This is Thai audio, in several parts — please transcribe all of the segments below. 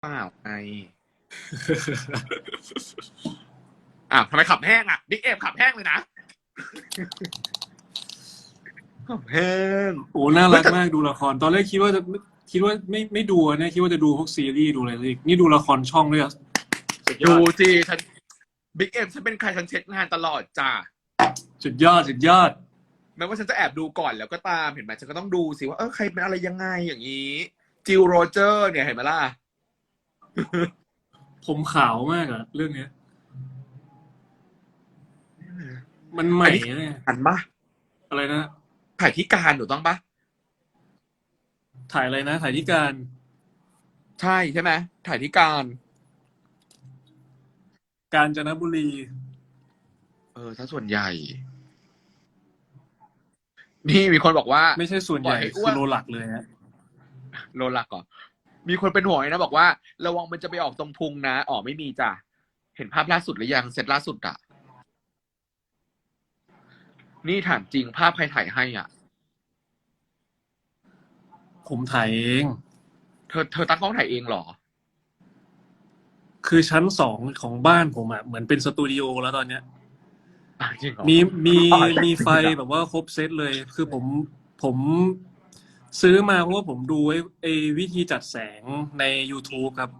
เปล่าไงอะทำไมขับแห้งอะบิ๊กเอฟขับแห้งเลยนะขับแห้งโอ้น่ารักมากดูละคร ตอนแรกคิดว่าจะคิดว่าไม่ไม่ดูอะเนี่ยคิดว่าจะดูพวกซีรีส์ดูอะไรอีกนี่ดูละครช่องด้วยอะสุดยดูอดสิฉันบิ๊กเอฟฉันเป็นใครฉันเช็คงานตลอดจ้าสุดยอดสุดยอดแม้ว่าฉันจะแอบดูก่อนแล้วก็ตามเห็นไหมฉันก็ต้องดูสิว่าเออใครเป็นอะไรยังไงอย่างนี้จิลโรเจอร์เนี่ยเห็นไหมล่ะ ผมขาวมากอะเรื่องเนี้ย มันใหม่อันนี้เนี่ยอันปะอะไรนะถ่ายที่การหนูต้องปะถ่ายอะไรนะ ถ่ายที่การ ใช่ใช่ไหมถ่ายที่การ กาญจนบุรี เออถ้าส่วนใหญ่ นี่มีคนบอกว่า ไม่ใช่ส่วนใหญ่ปล่อยให้อ้คืวนอโลหลักเลยฮะ โลลักก่อน มีคนเป็นห่วงเลยนะบอกว่า ระวังมันจะไปออกตรงพุงนะอ๋อไม่มีจ้ะเห็นภาพล่าสุดหรือยังเซตล่าสุดอะนี่ถามจริงภาพใครถ่ายให้อะ ผมถ่ายเอง เธอเธอตั้งกล้องถ่ายเองเหรอ คือชั้นสองของบ้านผมอะเหมือนเป็นสตูดิโอแล้วตอนเนี้ย อะจริงเหรอ มีมีอ๋อใช่มีไฟจริงๆแบบว่าครบเซตเลย คือผมผม ซื้อมาเพราะว่าผมดูไอ้ไอ้วิธีจัดแสงใน YouTube ครับ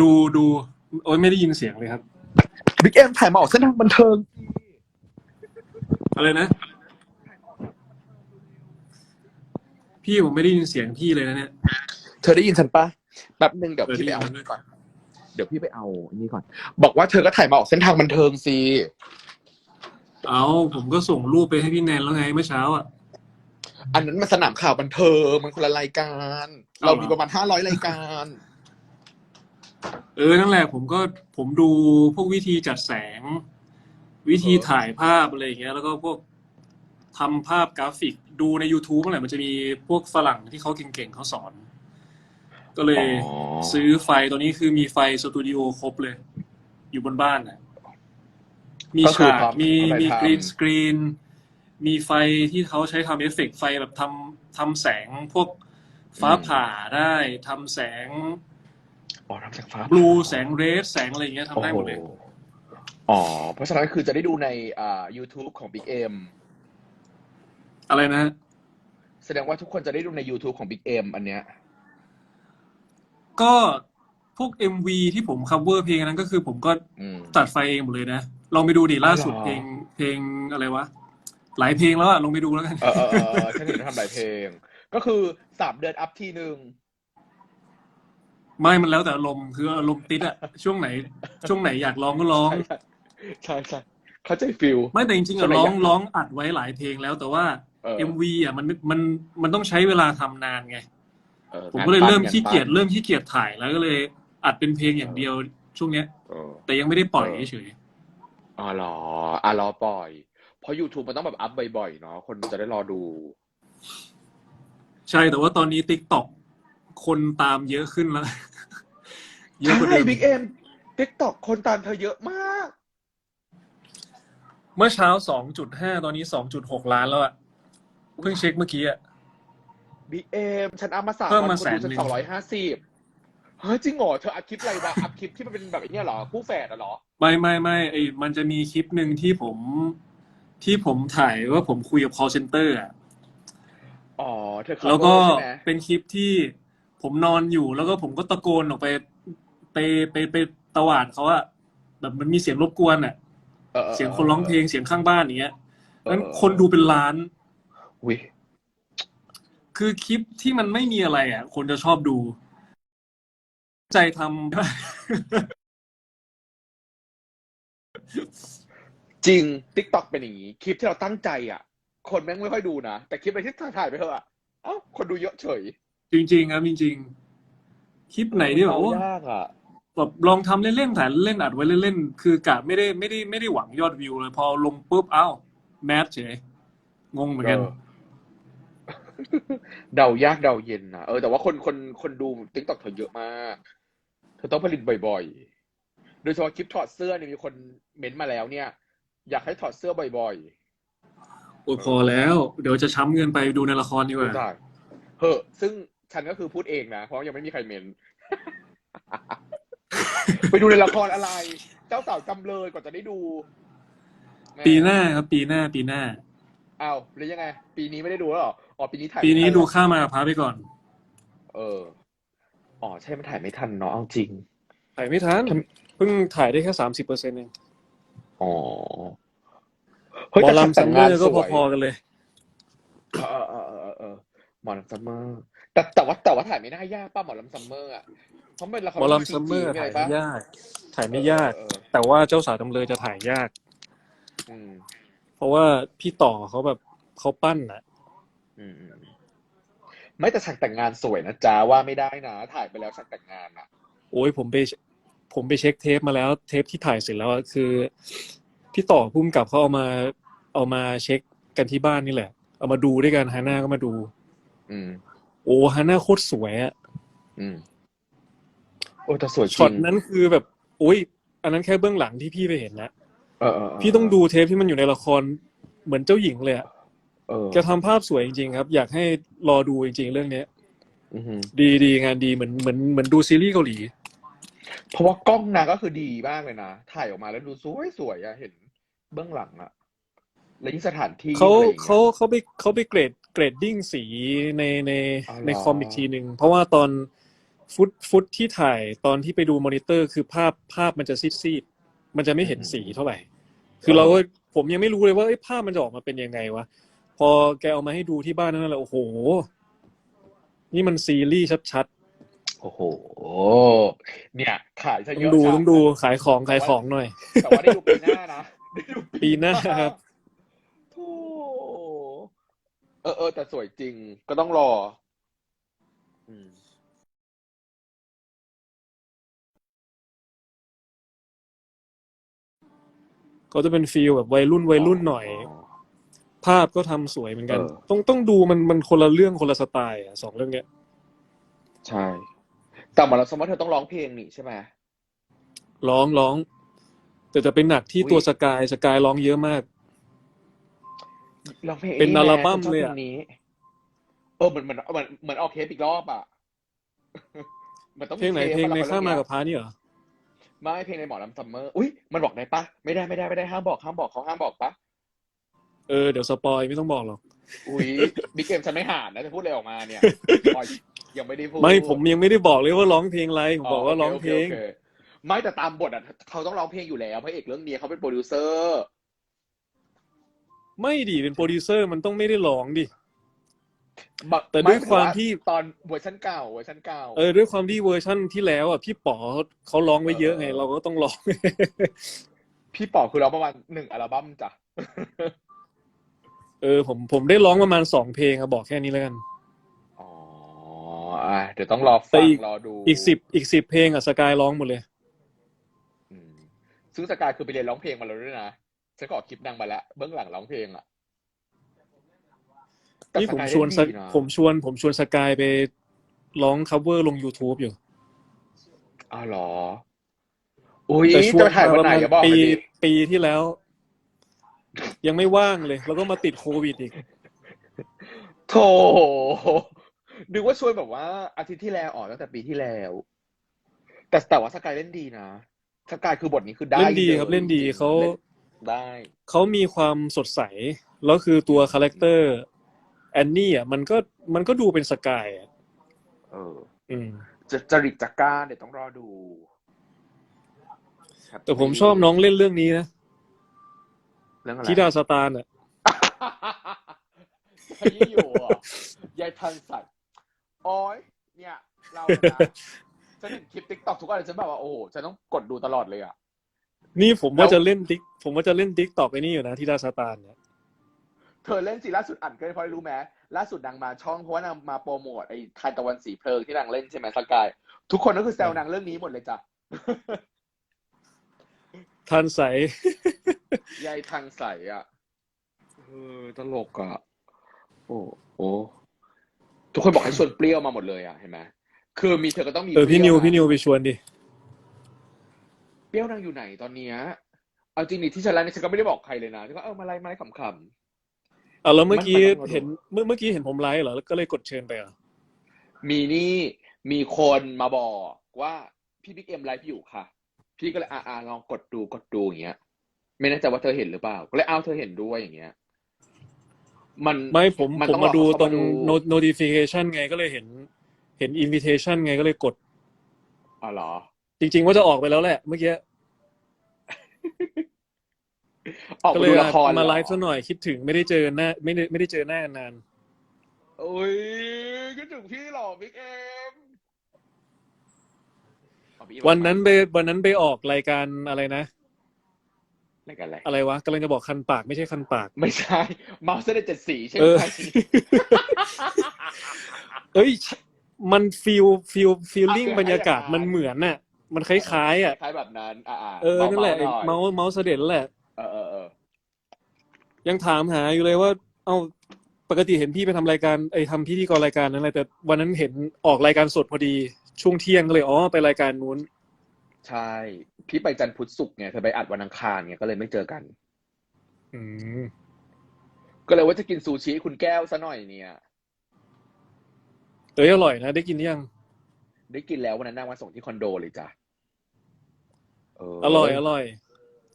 ดูดูโอ้ยไม่ได้ยินเสียงเลยครับ บิ๊กเอ็มถ่ายมาออกเส้นทางบันเทิง อะไรนะ พี่ผมไม่ได้ยินเสียงพี่เลยนะเนี่ย เธอได้ยินฉันปะแป๊บหนึ่งเดี๋ยวเออพี่ไปเอาได้ยินนี่ก่อน เดี๋ยวพี่ไปเอาอันนี้ก่อน บอกว่าเธอก็ถ่ายมาออกเส้นทางบันเทิงสิเอาผมก็ส่งรูปไปให้พี่แนนแล้วไงเมื่อเช้าอะ อันนั้นมันสนามข่าวบันเทิงมันคนละรายการ เอาเราเหรอมีประมาณห้าร้อยรายการ เออนั่นแหละผมก็ผมดูพวกวิธีจัดแสง วิธีเออถ่ายภาพอะไรอย่างเงี้ย แล้วก็พวกทำภาพกราฟิกดูใน YouTube นั่นแหละมันจะมีพวกฝรั่งที่เขาเก่งๆเขาสอน ก็เลยอ๋อซื้อไฟตัวนี้คือมีไฟสตูดิโอครบเลย อยู่บนบ้านน่ะมีก็คือฉากพร้อมมีเอาไปมีทำ กรีนสกรีน มีไฟที่เขาใช้ทำเอฟเฟกต์ไฟแบบทำทำแสงพวกฟ้าผ่าได้ทำแสงอ๋อทำแสงฟ้าบลูแสงเรดแสงอะไรอย่างเงี้ยทำได้หมดเลย โอ้โอ๋อ เพราะฉะนั้นคือจะได้ดูในอ่า YouTube ของ Big M อะไรนะแสดงว่าทุกคนจะได้ดูใน YouTube ของ Big M อันเนี้ย ก็พวก MV ที่ผม cover เพลงนั้นก็คือผมก็อืม ตัดไฟเองหมดเลยนะลองไปดูดิล่าสุดอ๋อ เพลงเพลงอะไรวะ หลายเพลงแล้วอะลองไปดูแล้วกัน เออเออเออเออฉันเห็นทำหลายเพลง ก็คือสามเดือนอัพทีหนึ่งไม่มันแล้วแต่อารมณ์คืออารมณ์ติดอะช่วงไหน ช่วงไหนอยากร้องก็ร้อง ใช่ใช่เข้าใจฟิล ไม่แต่จริงๆช่วอะงไหนร้องอยากร้องอัดไว้หลายเพลงแล้วแต่ว่า เออ MV อะมันมันมันต้องใช้เวลาทำนานไง ออผมก็เลยงานปั้นเริ่มขี้เกียจงานปั้นเริ่มขี้เกียจถ่ายแล้วก็เลย อัดเป็นเพลงอย่างเดียวช่วงเนี้ยเออแต่ยังไม่ได้ปล่อยเออเฉยอ๋อเหรออะรอปล่อย เพราะ YouTube มันต้องแบบอัพบ่อยๆเนาะคนจะได้รอดูๆใช่แต่ว่าตอนนี้ TikTok คนตามเยอะขึ้นแล้ว เยอะกว่าใช่เดิมบิ๊กเอ็มทิกตอกคนตามเธอเยอะมาก เมื่อเช้า 2.5 ตอนนี้ 2.6 ล้านแล้วอะเพิ่งเช็คเมื่อกี้อะ บิ๊กเอ็มฉันอัพมาสามเพิ่มวันมาคนดูฉันแสนหนึ่ง สองร้อยห้าสิบเฮ้ยจริงเหรอเธออัพคลิปอะไรวะอัพคลิปที่มันเป็นแบบไอ้เนี่ยเหรอคู่แฝดอะเหรอ ไม่ไม่ไม่ไอมันจะมีคลิปหนึ่งที่ผม ที่ผมถ่ายว่าผมคุยกับ call center อะอ๋อเธอ cover แล้วก็ใช่ไหมเป็นคลิปที่ผมนอนอยู่แล้วก็ผมก็ตะโกนออกไป ไปไปไปตวาดเขาอะแบบมันมีเสียงรบกวนอะออออเสียงคนร้องเพลงเสียงข้างบ้านอย่างเงี้ยเออนั้นคนดูเป็นล้าน อุ้ย คือคลิปที่มันไม่มีอะไรอะคนจะชอบดู ใจทำจริงทิกตอกเป็นอย่างนี้ คลิปที่เราตั้งใจอะ คนแม่งไม่ค่อยดูนะ แต่คลิปอะไรที่ถ่ายไปเถอะอะเอ้าคนดูเยอะเฉยจริงๆครับจริงๆ คลิปไหนที่แบบเอาว่า ยากอะ แบบลองทำเล่นๆถ่ายเล่นๆอัดไว้เล่นๆคือกะไม่ได้ไม่ได้ไม่ได้หวังยอดวิวเลย พอลงปุ๊บเอ้าแมสเฉยงงเหมือนกัน เออ เดายากเดาเย็นนะเออแต่ว่าคนคนคนดูติ๊กต็อกเธอเยอะมาก เธอต้องผลิตบ่อยๆ โดยเฉพาะคลิปถอดเสื้อเนี่ยมีคนเม้นต์มาแล้วเนี่ย อยากให้ถอดเสื้อบ่อยโอ้ยพอแล้ว เดี๋ยวจะช้ำเงินไปดูในละครดีกว่าได้เฮ้อซึ่งฉันก็คือพูดเองนะ เพราะยังไม่มีใครเมนไปดูในละครอะไร เจ้าสาวจำเลยก่อนจะได้ดูแม่ปีหน้าครับปีหน้าปีหน้า อ้าวหรือยังไง ปีนี้ไม่ได้ดูแล้วเหรออ๋อปีนี้ถ่ายปีนี้ไม่ทัดูเหรอข้ามาพาไปก่อนเอออ๋อใช่มันถ่ายไม่ทันเนาะเอาจริง ถ่ายไม่ทันเพิ่งถ่ายได้แค่สามสิบเปอร์เซ็นต์เองอ๋อหมอแต่ลำซัมเมอร์ก็สวยพอๆกันเลยเออเออเออเออเออหมอลำซัมเมอร์แต่แต่ว่าแต่ว่าถ่ายไม่น่ายากป่ะหมอลำซัมเมอร์อะเพราะเป็นละครหมอลำซัมเมอร์จงๆถ่ายปะไม่ยาก ถ่ายไม่ยาก เออเออแต่ว่าเจ้าสาวจำเลยจะถ่ายยาก อืม เพราะว่าพี่ต่อเขาแบบเขาปั้นนะอืมอืมไม่แต่ฉากแต่งงานสวยนะจ๊ะว่าไม่ได้นะ ถ่ายไปแล้วฉากแต่งงานอะโอ้ยผมไปผมไปเช็คเทปมาแล้วเทปที่ถ่ายเสร็จแล้วอะคือพี่ต่อพุ่มกับเขาเอามาเอามาเช็คกันที่บ้านนี่แหละ เอามาดูด้วยกันฮาน่าก็มาดู อืม โอ้ฮาน่าโคตรสวยอะอืม โอ้แต่สวยจริงช็อตนั้นคือแบบโอ้ย อันนั้นแค่เบื้องหลังที่พี่ไปเห็นนะ เออเออเพี่ต้องดูเทปที่มันอยู่ในละครเหมือนเจ้าหญิงเลยอะเออแกทำภาพสวยจริงๆครับ อยากให้รอดูจริง ๆ เรื่องเนี้ย อือหือดีดีงานดีเหมือนเหมือนเหมือนดูซีรีส์เกาหลี เพราะว่ากล้องนางก็คือดีมากเลยนะถ่ายออกมาแล้วดูสวยสวยอะเห็นเบื้องหลังอะแล้วยิ่งสถานที่เขาอะไรอย่างงี้ย เขาเขาไปเขาไปเกรดเกรดดิ้งสีในในอ๋อเหรอ ในคอมอีกทีหนึ่งเพราะว่าตอนฟุตฟุตที่ถ่ายตอนที่ไปดูมอนิเตอร์คือภาพภาพมันจะซีดซีดๆ มันจะไม่เห็นสีเท่าไหร่ คือเราก็ผมยังไม่รู้เลยว่าเอ้ยภาพมันจะออกมาเป็นยังไงวะ พอแกเอามาให้ดูที่บ้านนั่นแหละโอ้โห นี่มันซีรีส์ชัดโอ้โห เนี่ย ขายซะๆต้เยองอะดูจัต้องดูขายของขายของหน่อย แต่ว่าได้ดูปีหน้านะได้ดูปีหน้าครับ โธ่เออเออแต่สวยจริงก็ต้องรอ อืม ก็จะเป็นฟีลแบบวัยรุ่นวัยรุ่นหน่อย ภาพก็ทำสวยเหมือนกัน เออ ต้องต้องดูมันมันคนละเรื่องคนละสไตล์อะสองเรื่องเนี้ย ใช่ แต่หมอลำสมมติเธอต้องร้องเพลงนี่ใช่ไหม ร้องร้อง แต่จะเป็นหนักที่อุ๊ย ตัวสกายสกายร้องเยอะมาก ร้องเพลงเป็นไแอัลบั้มฉันชอบเลยอะ พงนี้ เออเหมือนเหมือนเหมือนเหมือนออกเทปอีกรอบอะ มันต้องเพลงไหนทปเพลงในละครข้ามาเรื่องกับพานี่เหรอ ไม่เพลงในหมอลำซัมเมอร์ อุ้ย มันบอกได้ปะไม่ได้ไม่ได้ไม่ได้ห้ามบอกห้ามบอกเขาห้ามบอกปะเออเดี๋ยวสปอยไม่ต้องบอกหรอก อุ้ยบิ๊กเกมฉันไม่หานนะจะพูดอะไรออกมาเนี่ยปล่อยยังไม่ได้พูดไม่ผมยังไม่ได้บอกเลยว่าร้องเพลงอะไรผมบอกว่าร้องเพลงโคโอคไม่แต่ตามบทอะเขาต้องร้องเพลงอยู่แล้วพระเอกเรื่องนี้เขาเป็นโปรดิวเซอร์ ไม่ดิเป็นโปรดิวเซอร์มันต้องไม่ได้ร้องดิบะ แต่ด้วยความที่ตอนเวอร์ชันเก่าเวอร์ชันเก่าเออด้วยความที่เวอร์ชั่นที่แล้วอะพี่ป๋อเขาร้องไว้เยอะไง เราก็ต้องร้อง พี่ป๋อคือร้องประมาณหนึ่งอัลบั้มจ้ะเออผมผมได้ร้องประมาณสองเพลงอะบอกแค่นี้แล้วกันอ๋ออะเดี๋ยวต้องรอแต่ฟังอีกรอดูอีกสิบอีกสิบเพลงอะสกายร้องหมดเลยอืมซึ่งสกายคือไปเรียนร้องเพลงมาแล้วด้วยนะฉันก็ออกคลิปนางมาแล้วเบื้องหลังร้องเพลงอะแต่ นี่ผมสกายชวนเล่สดีะผมชวน ผมชวนสกายไปร้อง cover ลง YouTube อยู่อ้าวเหรอ อุ้ยแต่ชวจะนไปถ่ายวันไหนมาอย่าบอกปีเลยดิปีที่แล้ว ยังไม่ว่างเลย แล้วก็มาติดโควิดอีกโถนึกว่าชวนแบบว่า อาทิตย์ที่แล้วอ๋อตั้งแต่ปีที่แล้ว แต่แต่ว่าสกายเล่นดีนะสกายคือบทนี้คือได้เล่นดียครับเล่นดีจริงๆเขาล่นได้เขามีความสดใส แล้วคือตัวคาแรคเตอร์ แอนนี่อะมันก็มันก็ดูเป็นสกายอะเออ อืม จะจริตจักร้าเดี๋ยวต้องรอดูครับแต่ผมชอบน้องเล่นเรื่องนี้นะเรื่องอะไร ธิดาสตาร์อะขยี้อยู่อะยายทันสัตว์โอ้ยเนี่ย เรานะฉันเห็นคลิปติ๊กต็อกทุกอันเลยฉันแบบว่าโอ้โหฉันต้องกดดูตลอดเลยอะ นี่ผมว่าแล้ว จะเล่นติ๊กผมว่าจะเล่นติ๊กตอกไอ้นี่อยู่นะธิดาสตาร์เนี่ย เธอเล่นสิล่าสุดอัดเกินพอรู้ไหมล่าสุดนางมาช่องเพราะว่านางมาโปรโมทไอ้ทานตะวันสีเพลิงที่นางเล่นใช่ไหมสกาย ทุกคนก็คือแซวนางเรื่องนี้หมดเลยจ้ะทันใสยายทางใสอะเออตลกอะโอ้โหทุกคนบอกให้ชวนเปรี้ยวมาหมดเลยอะเห็นไหมคือมีเธอก็ต้องมีเออพี่ปนิรี้วอะพี่นิวไปชวนดิเปรี้ยวนางอยู่ไหนตอนเนี้ยเอาจริงดิที่ฉันไลฟ์เนี่ยฉันก็ไม่ได้บอกใครเลยนะฉันก็เออมาไลฟ์มาไลฟ์ขำ อะแล้วเมื่อกี้มันมันต้องมาดูเห็นเมื่อเมื่อกี้เห็นผมไลฟ์เหรอแล้วก็เลยกดเชิญไปเหรอมีนี่มีคนมาบอกว่าพี่บิ๊กเอ็มไลฟ์อยู่ค่ะ พี่ก็เลยอ่าอ่าลองกดดูกดดูอย่างเงี้ย ไม่แน่ใจว่าเธอเห็นหรือเปล่า ก็เลยเอาเธอเห็นด้วยอย่างเงี้ย มันไม่ผมมันผมต้องมาดูรอเขาตรงมาดู no- notification ไงก็เลยเห็นเห็น invitation ไงก็เลยกด อ๋อเหรอ จริง ๆ ว่าจะออกไปแล้วแหละ เมื่อกี้ ออกก็มาเลยดูละครมาเหรอไลฟ์ซะหน่อยคิดถึงไม่ได้เจอหน้าไม่ได้ไม่ได้เจอหน้านาน โอ้ยคิดถึงพี่เหรอบิ๊กเอ็มอ๋อ Big M วันนั้นไปวันนั้นไปออกรายการอะไรนะ รายการอะไรอะไรวะกำลังจะบอกคันปากไม่ใช่คันปาก ไม่ใช่เมาส์เส้นเจ็ดสีใช่ไหเอมอเอ้ย มันฟีลฟีลฟีลลิ่งอะบรรยากาศคล้ายๆมันเหมือนน่ะ มันคล้ายๆอะ คล้ายๆแบบนั้น อ่าเออนั่นแหละไอ้เมาส์เมาส์เสด็จแหละ เออเออเออยังถามหาอยู่เลยว่า เอ้าปกติเห็นพี่ไปทำรายการไอ้ทำพิธีกรรายการนั้นอะไรแต่วันนั้นเห็นออกรายการสดพอดี ช่วงเที่ยงก็เลยอ๋อไปรายการนู้น ใช่พี่ไปจันทร์พุธศุกร์ไงเธอไปอัดวันอังคารไงก็เลยไม่เจอกัน อืมก็เลยว่าจะกินซูชิให้คุณแก้วซะหน่อยเนี่ย เอ้ยอร่อยนะ ได้กินยัง ได้กินแล้ววันนั้นนางมาส่งที่คอนโดเลยจ้ะเอร่อยอร่อย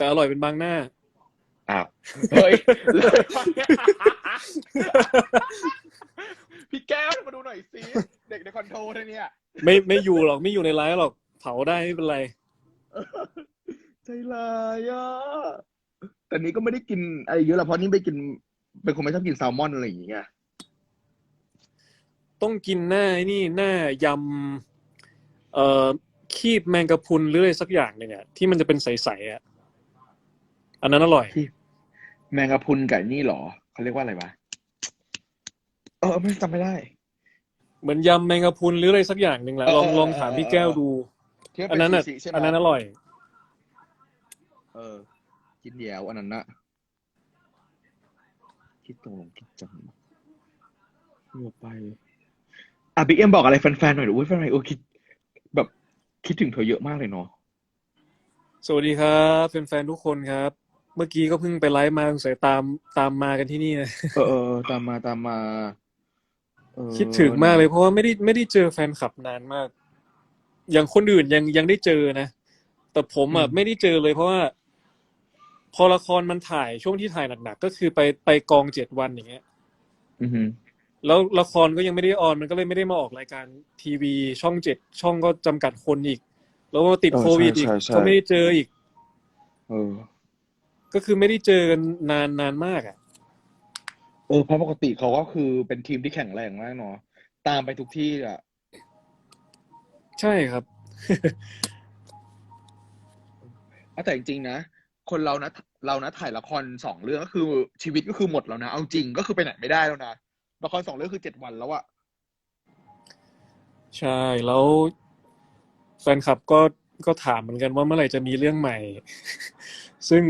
แต่อร่อยเป็นบางหน้า อ้าวเฮ้ยเลยพี่แก้วมาดูหน่อยสิเด็กในคอนโดเลยเนี่ย ไม่ไม่อยู่หรอกไม่อยู่ในไลฟ์หรอกเผาได้ไม่เป็นไร ใจลายอะแต่นี้ก็ไม่ได้กินอะไรเยอะหรอกเพราะนี่ไปกิน เป็นคนไม่ชอบกินแซลมอนอะไรอย่างเงี้ยต้องกินหน้าไอ้นี่หน้ายำเอ่อคีบแมงกะพรุนหรืออะไรสักอย่างหนึ่งอะที่มันจะเป็นใสๆอะ อันนั้นอร่อย แมงกะพรุนไก่นี่เหรอเขาเรียกว่าอะไรวะเออไม่จำไม่ได้ เหมือนยำแมงกะพรุนหรืออะไรสักอย่างหนึ่งแหละเออลองเออลองถามเออพี่แก้วดู ที่มัอันเป็นั้นอะซูชิใช่ไหมอันนั้นอร่อย เออกินแยวอันนั้นนะคิดตรงลงคิดจังเมื่อไปอะบิ๊กเอ็มบอกอะไรแฟนๆหน่อยดิอุ้ยแฟนๆโอ้คิด แบบคิดถึงเธอเยอะมากเลยเนาะ สวัสดีครับแฟนๆทุกคนครับ เมื่อกี้ก็เพิ่งไปไลฟ์มาสงสัยตามตามมากันที่นี่นะเออเออตามมาตามมาเออคิดถึงมากเลยเพราะว่าไม่ได้ไม่ได้เจอแฟนคลับนานมาก อย่างคนอื่นยังยังได้เจอนะ แต่ผมอะไม่ได้เจอเลยเพราะว่า พอละครมันถ่ายช่วงที่ถ่ายหนักๆก็คือไปไปกองเจ็ดวันอย่างเงี้ยอือฮึแล้วละครก็ยังไม่ได้ออนมันก็เลยไม่ได้มาออกรายการทีวีช่องเจ็ดช่องก็จำกัดคนอีก แล้วก็ติดโควิดอีกก็ไม่ได้เจออีก เออ ก็คือไม่ได้เจอกันนานนานมากอะ เออเพราะปกติเขาก็คือเป็นทีมที่แข็งแรงมากเนาะตามไปทุกที่อะ ใช่ครับ เอาแต่จริงๆนะ คนเรานะเรานะถ่ายละครสองเรื่องก็คือชีวิตก็คือหมดแล้วนะ เอาจริงก็คือไปไหนไม่ได้แล้วนะละครสองเรื่องคือเจ็ดวันแล้วอะใช่แล้วแฟนคลับก็ก็ถามเหมือนกันว่าเมื่อไหร่จะมีเรื่องใหม่ ซึ่ง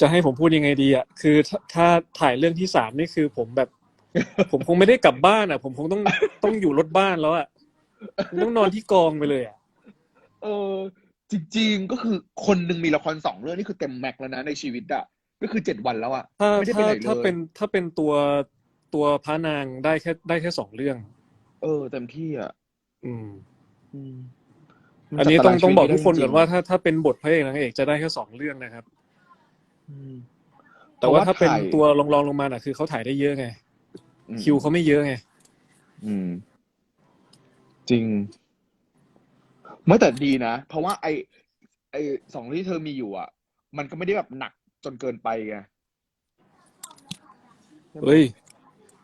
จะให้ผมพูดยังไงดีอะคือถ้าถ้าถ่ายเรื่องที่สามนี่คือผมแบบ ผมคงไม่ได้กลับบ้านอะ ผมคงต้องต้องอยู่รถบ้านแล้วอะต้องนอนที่กองไปเลยอะเออ จริง ๆก็คือคนหนึ่งมีละครสองเรื่องนี่คือเต็มแม็กซ์แล้วนะในชีวิตอะก็คือเจ็ดวันแล้วอะถ้าไม่ได้ไปถ้าไหนเลยถ้าเป็นถ้าเป็นตัวตัวพระนางได้แค่ได้แค่สองเรื่อง เออเต็มที่อะอืม อืมอันนี้ต้องจัดารต้องบอกชีวิทุกคนไม่ได้ก่อนว่าถ้าถ้าเป็นบทพระเอกนางเอกจะได้แค่สองเรื่องนะครับอืม แต่ว่าถ้าเป็นถ่ยตัวรองรองลงมาน่ะ คือเขาถ่ายได้เยอะไงอืมคิวเขาไม่เยอะไงอืม จริงไม่แต่ดีนะ เพราะว่าไอไอสองที่เธอมีอยู่อะ มันก็ไม่ได้แบบหนักจนเกินไปไงเฮ้ย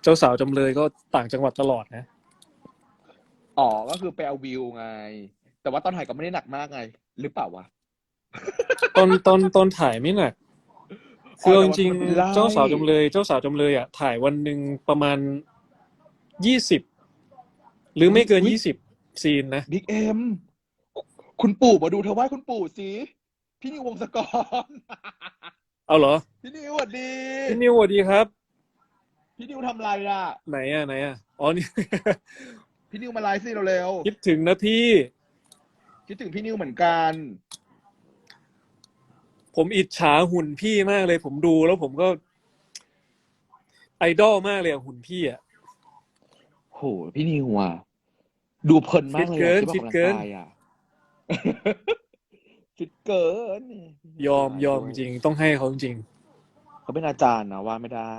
เจ้าสาวจำเลยก็ต่างจังหวัดตลอดนะ อ๋อ ก็คือไปเอาวิวไง แต่ว่าตอนถ่ายก็ไม่ได้หนักมากไง หรือเปล่าวะ ตอนตอนตอนถ่ายไม่หนัก คือเอาจริงแต่ว่ามันเป็นไล่ๆเจ้าสาวจำเลยเจ้าสาวจำเลยอะถ่ายวันหนึ่งประมาณยี่สิบหรือไม่เกินยี่สิบซีนนะบิ๊กเอ็มคุณปู่มาดูเธอไหว้คุณปู่สิพี่นิววงศกรเอาเหรอ พี่นิวสวัสดี พี่นิวสวัสดีครับ พี่นิวทำอะไรอะ ไหนอะไหนอะอ๋อนี่พี่นิวมาไลฟ์สิเร็วคิดถึงนะพี่ๆคิดถึงพี่นิวเหมือนกัน ผมอิจฉาหุ่นพี่มากเลย ผมดูแล้วผมก็ไอดอลมากเลยอะหุ่นพี่อะ โหพี่นิวอะดูเพลินมากเลยอะที่ฟิออกตเกิกำลันงกายอะ ฟิตเกินยอมยอมจริง ต้องให้เขาจริง เขาเป็นอาจารย์นะว่าไม่ได้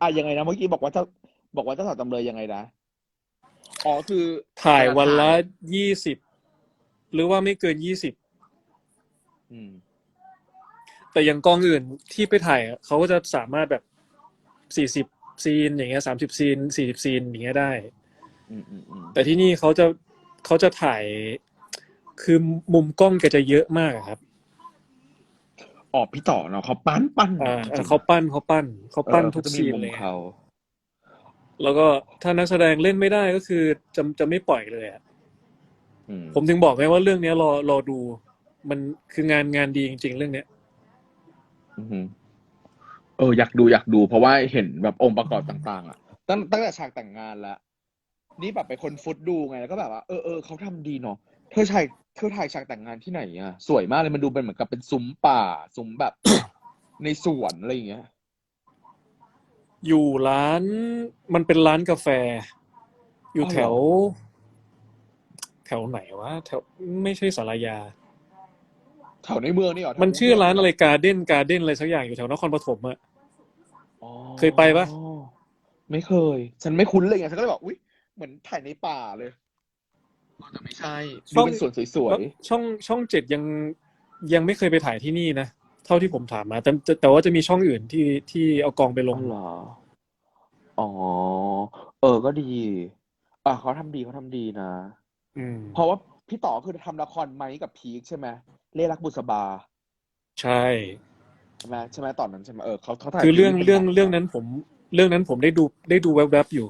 อะยังไงนะเมื่อกี้บอกว่าเจ้าบอกว่าเจ้าสาวจำเลยยังไงนะอ๋อคือถ่ายวันละยี่สิบ หรือว่าไม่เกินยี่สิบอืม แต่อย่างกองอื่นที่ไปถ่ายอะเขาก็จะสามารถแบบสี่สิบซีนอย่างเงี้ยสามสิบซีนสี่สิบซีนอย่างเงี้ยได้ อืมอืมอืมแต่ที่นี่เขาจะเขาจะถ่ายคือมุมกล้องแกจะเยอะมากอะครับอ๋อพี่ต่อเนาะเขาปั้นปั้นอ่าจริงๆเขาปั้นเขาปั้นเขาปั้นเออทุกเขาจะมีซีนมุมเลยเขา แล้วก็ถ้านักแสดงเล่นไม่ได้ก็คือจะจะไม่ปล่อยเลยอะ อืมผมถึงบอกไงว่าเรื่องเนี้ยรอรอดู มันคืองานงานดีจริง ๆ เรื่องเนี้ย อือหือเอออยากดูอยากดู เพราะว่าเห็นแบบองค์ประกอบต่างๆอะตั้งตั้งแต่ฉากแต่งงานแล้วนี่แบบไปคนฟุตดูไงแล้วก็แบบว่าเออเออเขาทำดีเนาะเธอถ่ายเธอถ่ายฉากแต่งงานที่ไหนอะสวยมากเลยมันดูเป็นเหมือนกับเป็นซุ้มป่าซุ้มแบบ ในสวนอะไรอย่างเงี้ย อยู่ร้านมันเป็นร้านกาแฟ อยู่อ๋อเหรอแถวแถวไหนวะแถวไม่ใช่สารยา แถวในเมืองนี่เหรอแถวมันในชื่อร้านเมืงอะไรการ์เด้นการ์เด้นอะไรสักอย่างอยู่แถวนครปฐมอะอ๋อเคยไปปะไม่เคย ฉันไม่คุ้นเลยไงฉันก็เลยบอกอุ้ยเหมือนถ่ายในป่าเลยอ๋อแต่ไม่ใช่ดูเป็นสวนสวยแล้วช่องช่องเจ็ดยังยังไม่เคยไปถ่ายที่นี่นะเท่าที่ผมถามมาแต่แต่แต่ว่าจะมีช่องอื่นที่ที่เอากองไปๆลอ๋งอเหรออ๋อ เออก็ดี อะเขาทำดีเขาทำดีนะอืม เพราะว่าพี่ต่อคือทำละครไม้กับพีคใช่ไหมเล่รักบุษบา ใช่ใช่ไหมใช่ไหมตอนนั้นใช่ไหมเออเขาเขาถ่ายคือเรื่องป็นเรื่องหนัเรื่องนั้นผมเรื่องนั้นผมได้ดูได้ดูแวบๆอยู่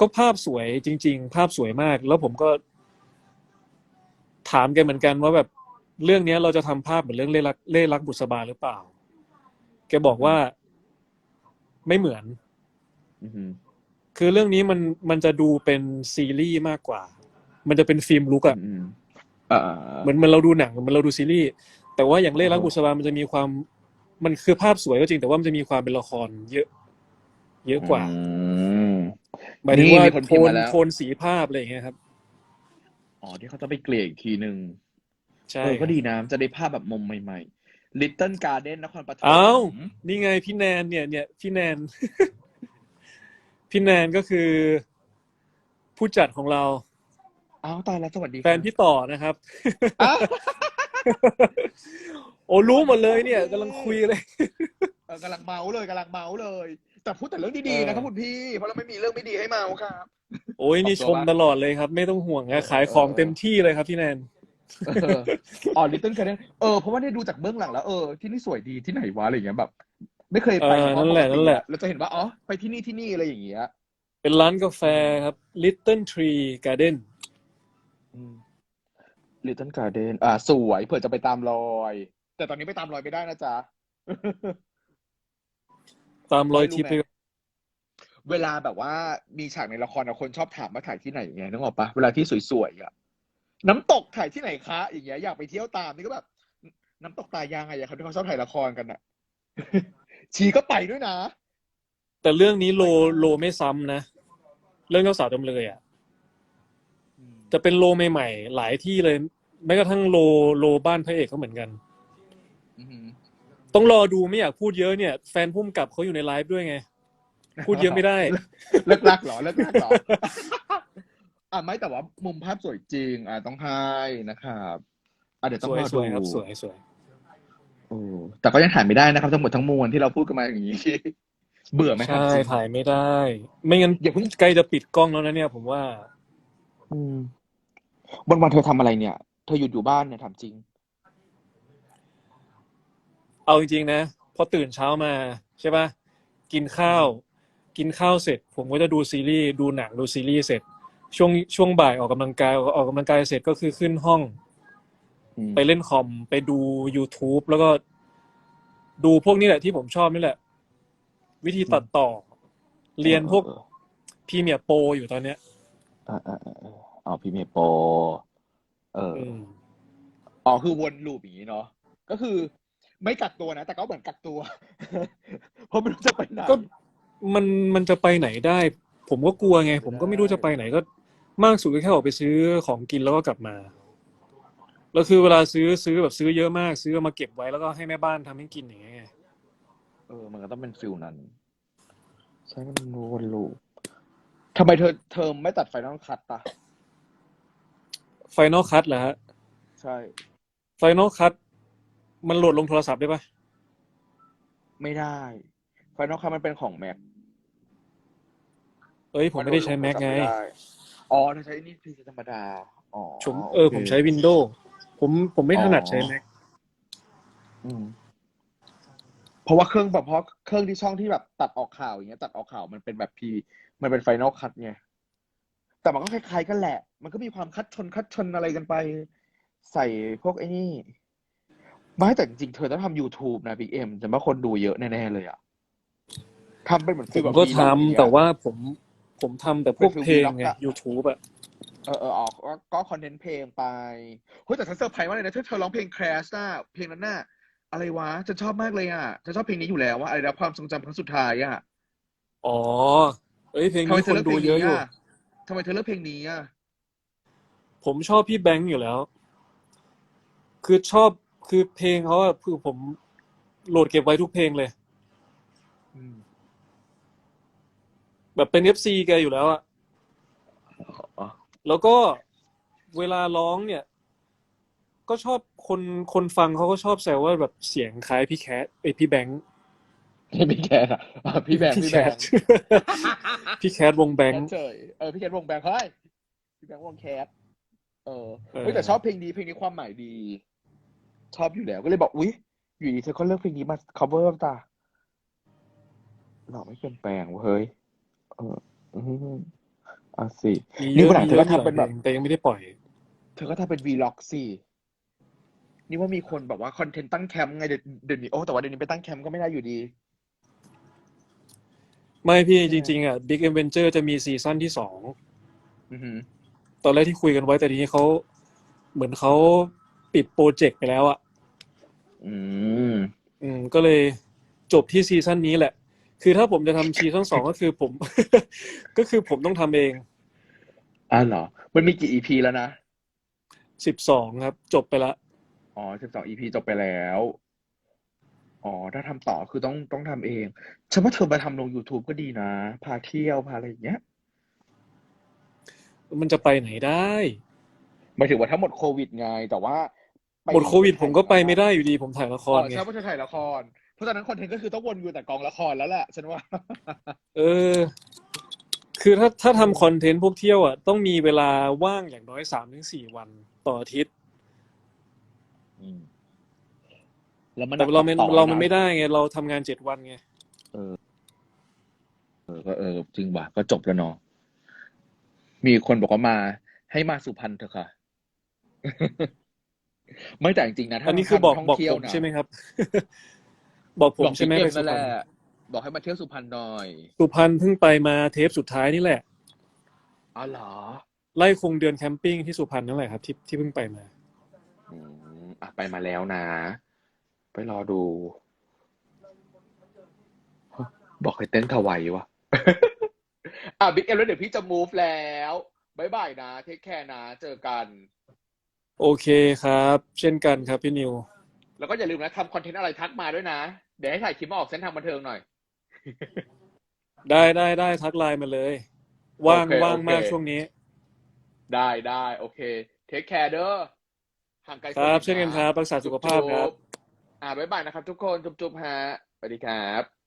ก็ภาพสวยจริง ๆ ภาพสวยมาก แล้วผมก็ ถามแกเหมือนกันว่าแบบเรื่องเนี้ยเราจะทำภาพเหมือนเรื่องเล่รักเล่รักบุษบาหรือเปล่า แกบอกว่าไม่เหมือนอือหือคือเรื่องนี้มันมันจะดูเป็นซีรีส์มากกว่า มันจะเป็นฟิล์มลุกอะอืมอ่าเหมือนเหมันเราดูหนังเหมันเราดูซีรีส์แต่ว่าอย่างเล่รักบุษบามันจะมีความมันคือภาพสวยก็จริงแต่ว่ามันจะมีความเป็นละครเยอะ เยอะกว่าอืมหมายถึงว่านี่มีคนโทพิมพ์นมาแล้วโทนสีภาพอะไรอย่างเงี้ยครับอ๋อที่เขาจะไปเกลี่ยอีกทีหนึ่งใช่เออก็ดีนะจะได้ภาพแบบมุมใหม่ๆ Little Garden นครปฐมเอ้านี่ไงพี่แนนเนี่ยเนี่ยพี่แนน พี่แนนก็คือ ผู้จัดของเราเอ้าตายแล้วสวัสดีแฟนพี่ต่อนะครับ อ้าวโอ้รู้หมดเลยเนี่ยกำลังคุยเลย เออกำลังเมาเลยกำลังเมาเลย แต่พูดแต่เรื่องดีเอๆอนะครับคุณพี่ เพราะเราไม่มีเรื่องไม่ดีให้เมาครับ โอ้ยนี่ขอบชตัวมมากตลอดเลยครับ ไม่ต้องห่วงนะขายของเออเต็มที่เลยครับพี่แนนเอออ๋อ Little Garden เออเพราะว่าเนี่ยดูจากเบื้องหลังแล้วเออที่นี่สวยดีที่ไหนวะอะไรอย่างเงี้ยแบบ ไม่เคยไปเออเพรานั่นแหละปกตินั่นแหละ เราจะเห็นว่าอ๋อไปที่นี่ที่นี่อะไรอย่างเงี้ยเป็นร้านกาแฟครับ Little Tree Garden อืม Little Garden อ่า สวยเผื่อจะไปตามรอย แต่ตอนนี้ไปตามรอยไม่ได้นะจ๊ะ ตามรอยไม่รู้ทิพย์ไงเลยเวลาแบบว่ามีฉากในละครนะคนชอบถามว่าถ่ายที่ไหนไงนึกออกปะเวลาที่สวยๆอะน้ำตกถ่ายที่ไหนคะอย่างเงี้ยอยากไปเที่ยวตามนี่ก็แบบ น้ำตกตายางไงอะครับที่เขาชอบถ่ายละครกันอะชีก็ไปด้วยนะ แต่เรื่องนี้โลโลไม่ซ้ำนะ เรื่องเจ้าสาวจำเลยอะ จะเป็นโลใหม่ๆหลายที่เลยแม้กระทั่งโลโลบ้านพระเอกเขาเหมือนกัน อือหือต้องรอดูไม่อยากพูดเยอะเนี่ย แฟนพุ่มกับเขาอยู่ในไลฟ์ด้วยไง พูดเยอะไม่ได้ เลิกลักเหรอเลิกลักเหรอ อะไม่แต่ว่ามุมภาพสวยจริง อะต้องให้นะครับอะเดี๋ยวต้อสงวยรอสดูวยครับสวยสวยโอ้แต่ก็ยังถ่ายไม่ได้นะครับ ทั้งหมดทั้งมวลที่เราพูดกันมาอย่างนี้ เบื่อไหมครับใช่จริงถ่ายไม่ได้ ไม่งั้นอย่าเพิ่งใกล้จะปิดกล้องแล้วนะเนี่ย ผมว่า อืม วันวันๆเธอทำอะไรเนี่ย เธอหยุดอยู่บ้านเนี่ยถามจริง เอาจริงๆนะพอตื่นเช้ามาใช่ปะกินข้าว กินข้าวเสร็จ ผมก็จะดูซีรีส์ดูหนังดูซีรีส์เสร็จ ช่วงช่วงบ่ายออกกำลังกายออกกำลังกายเสร็จก็คือขึ้นห้อง อืมไปเล่นคอมไปดู YouTube แล้วก็ดูพวกนี้แหละที่ผมชอบนี่แหละ วิธีตัดต่อ เรียนพวกเออพรีเมียร์โปรอยู่ตอนเนี้ย เออเออเออเออ อ๋อพรีเมียร์โปรเอออืมอ๋อคือวนลูปอย่างนี้เนาะก็คือ ไม่กักตัวนะ แต่ก็เหมือนกักตัว เพราะไม่รู้จะไปไหนก็มันมันจะไปไหนได้ ผมก็กลัวไง ผมก็ไม่รู้จะไปไหนก็ มากสุดก็แค่ออกไปซื้อของกินแล้วก็กลับมาแล้วคือเวลาซื้อซื้อแบบซื้อเยอะมาก ซื้อเอามาเก็บไว้แล้วก็ให้แม่บ้านทำให้กินอย่างเงี้ยเออ มันก็ต้องเป็นฟิลนั้นใช่มันรู้วันรู้ทำไมเธอเธอไม่ตัดไฟนอลคัตตะ ไฟนอลคัทเหรอฮะ ใช่ไฟนอลคัทมันโหลดลงโทรศัพท์ได้ปะไม่ได้ไฟนอลคัตมันเป็นของแม็กเอ้ย ผมไม่ได้ใช้แม็กไงอ๋อเธอใช้นี่พีซีธรรมดา อ๋อผมเออผมใช้วินโดว์ผมผมไม่ถนัดใช้แม็กอืมเพราะว่าเครื่องแบบเพราะเครื่องที่ช่องที่แบบตัดออกข่าวอย่างเงี้ย ตัดออกข่าวมันเป็นแบบพีมันเป็นไฟนอลคัตไง แต่มันก็คล้ายๆกันแหละ มันก็มีความคัดชนคัดชนอะไรกันไป ใส่พวกไอ้นี่ไม่แต่จริงๆเธอต้องทำ YouTube นะบิ๊กเอ็มจะว่าคนดูเยอะแน่ๆเลยอะทำเป็นเหมือนผฟีลมแบบก็ vlog ทำอย่างเงี้ยแต่ว่าผมผมทำแต่พวกเป็นเพลง vlog ไงอะ YouTube อะเออเออออกก็ก็คอนเทนต์เพลงไปเฮ้ยแต่ฉันเซอร์ไพรส์มากเลยนะเธอเธอร้องเพลง Crash น่ะเพลงนั้นน่ะอะไรวะฉันชอบมากเลยอะฉันชอบเพลงนี้อยู่แล้วว่าอะไรนะความทรงจำครั้งสุดท้ายอะอ๋อเอ้ยเพลงทำไมนี้เธคอนเลือกดูเพลงเยอะนี้อยู่อะ ทำไมเธอเลือกเพลงนี้อะ ผมชอบพี่แบงค์อยู่แล้ว คือชอบคือเพลงเขาอะคือผมโหลดเก็บไว้ทุกเพลงเลย อืมแบบเป็นเอฟซีแกอยู่แล้วอะอ๋อแล้วก็เวลาร้องเนี่ย ก็ชอบคนคนฟังเขาก็ชอบแซวว่าแบบเสียงคล้ายพี่แคทเอ้ยพี่แบงค์ พี่แคทอะอะพี่แบงค์พี่แคแบงท ค์ พี่แคทวงแบงแคค์ทเฉยเออพี่แคทวงแบงค์เฮ้ยพี่แบงค์วงแคทเออเออ เฮ้ยแต่ชอบเพลงนี้เพลงนี้ความหมายดี ชอบอยู่แล้วก็เลยบอกอุ๊ยอยู่ดีเธอก็เลือกเพลงนี้มา cover ตาเราไม่เปลี่ยนแปลงเว้ยเฮ้ยเอออืมอะสิ มีนี่เยอะวันหลังมีเธเยออะก็มีหลายทำเป็นเพแบลบงแต่ยังไม่ได้ปล่อย เธอก็ทำเป็น vlog สินี่ว่ามีคนแบบว่าคอนเทนต์ตั้งแคมป์ไงเดี๋ยวเดี๋ยวนี้โอ้แต่ว่าเดี๋ยวนี้ไปตั้งแคมป์ก็ไม่ได้อยู่ดี ไม่พี่ใช่จไหมริง ๆอะ Big Adventure จะมีซีซั่นที่สองอือหือ ตอนแรกที่คุยกันไว้แต่ทีนี้เขาเหมือนเขาปิดโปรเจกต์ไปแล้วอะ อืม อืมก็เลยจบที่ซีซั่นนี้แหละ คือถ้าผมจะทำซีซั่นสองก็คือผม ก็คือผมต้องทำเองอะเหรอ มันมีกี่ EP แล้วนะ สิบสองครับ จบไปละ อ๋อสิบสอง EP จบไปแล้ว อ๋อ ถ้าทำต่อคือต้องต้องทำเองฉันว่าเธอมาทำลง YouTube ก็ดีนะ พาเที่ยวพาอะไรอย่างเงี้ยมันจะไปไหนได้หมายถึงว่าถ้าหมดโควิดไง แต่ว่าไปหมดโควิดไปผมก็ไปถ่ายไม่ได้อยู่ดี ผมถ่ายละคอ๋รอไงใช่เพราะเธอถ่ายละคร เพราะฉะนั้นคอนเทนต์ก็คือต้องวนอยู่แต่กองละครแล้วแหละฉันว่า เออ คือถ้าถ้าทำคอนเทนต์พวกเที่ยวอะต้องมีเวลาว่างอย่างน้อยสามถึงสี่วันต่ออาทิตย์ อืม แล้วมันแต่เราไม่ตัดต่อเรามันนะไม่ได้ไง เราทำงานเจ็ดวันไงเออก็เออจริงว่ะก็จบแล้วเนาะมีคนบอกว่ามา ให้มาสุพรรณเถอะค่ะ ไม่แต่จริงๆนะถ้าอันนี้คือบอกทำท่งบอกเที่ยผวมนะใช่ไหมครับ บอกผมบอกใช่ไหมพี่ไปเอ็มสุนั่นพแหรรละณบอกให้มาเที่ยวสุพรรณหน่อย สุพรรณเพิ่งไปมาเทปสุดท้ายนี่แหละอ๋อเหรอ ไล่คงเดือนแคมปิ้งที่สุพรรณนั่นแหละครับที่ที่เพิ่งไปมา อืมอะไปมาแล้วนะ ไปรอดู บอกให้เต้นถวายวะ อะบิ๊กเอ็มแล้วเดี๋ยวพี่จะ move แล้วบายบายนะเทคแคร์นะ เจอกัน โอเคครับ เช่นกันครับพี่นิว แล้วก็อย่าลืมนะทำคอนเทนต์อะไรทักมาด้วยนะ เดี๋ยวให้ถ่ายคลิปมาออกเส้นทางบันเทิงหน่อย ได้ได้ได้ทักไลน์มาเลย ว่างโอเคว่างโอเค มากช่วงนี้ ได้ได้โอเค เทคแคร์เด้อห่างไกลครับโวิดเช่นกันครับรักษาสุขภาพครับ จุ๊บๆ อ่าบ๊ายบายนะครับทุกคน จุ๊บๆฮะสวัสดีครับ